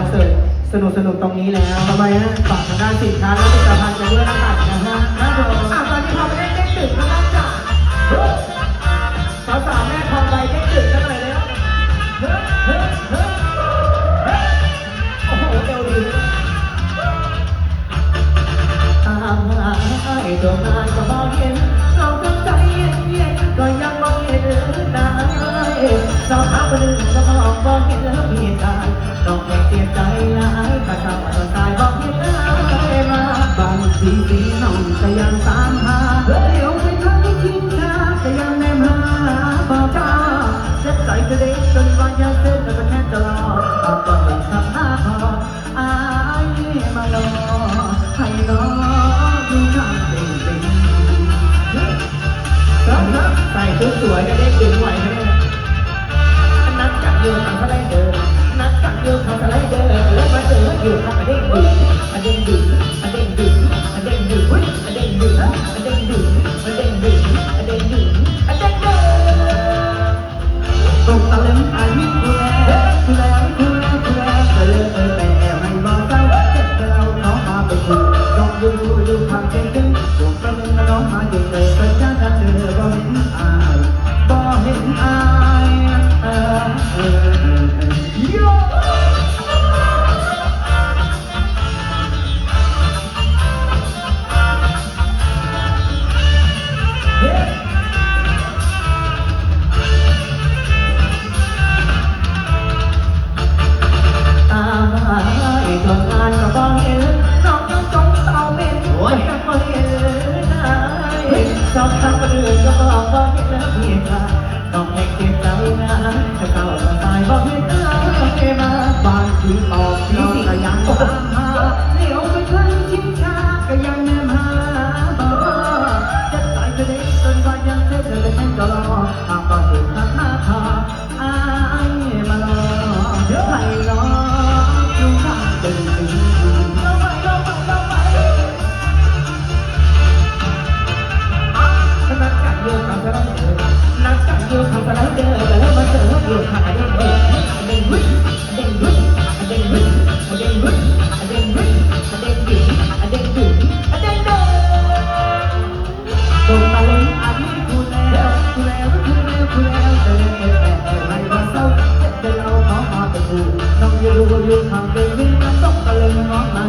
อนเสิร์ตสนุกสนุกตรงนี้แล้วทำไมฮะฝากทางด้านสินค้าและผลิตภัณฑ์กันด้วยนะครับนะฮะครับผมอะตอนนี้พอไปได้เด้งดึกแล้วนะจ๊ะสาวสาวแม่ทองใบเด็กดึกกันหน่อยเลยครับเฮ้ยเฮ้ยเฮ้ยเฮ้ยโอ้โหเอวดีตามหาไอ้ดวงนายก็มองเห็น สาวสาวคนหนึ่งก็มองมองเห็นแล้วมีใจน้องไม่เสียใจหลายก็ทำเอาตายบอกเห็นได้มาบางทีสีน้องก็ยังตามหาเดี๋ยวไปทางที่ทิ้งชาก็ยังแนมหาบอกจ้าเจ็บใจจะเด็กจนวันยังเส้นก็แค่ตลอดเอาก็เห็นทำหน้าพออายมารอให้รออยู่ข้างเต็งเต็งครับครับใส่ชุดสวยก็ได้ดึงไหวนะ Blue, uh,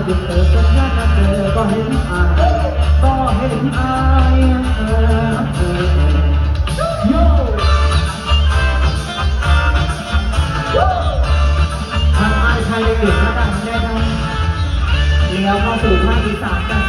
น้องมาอยู่เออสัญญาเธอก็เห็นอายก็เห็นอายเออเออโย่ทางอายไทยเด็กๆแล้วกันได้ครับเลี้ยวเข้าสู่ภาคอีสานกัน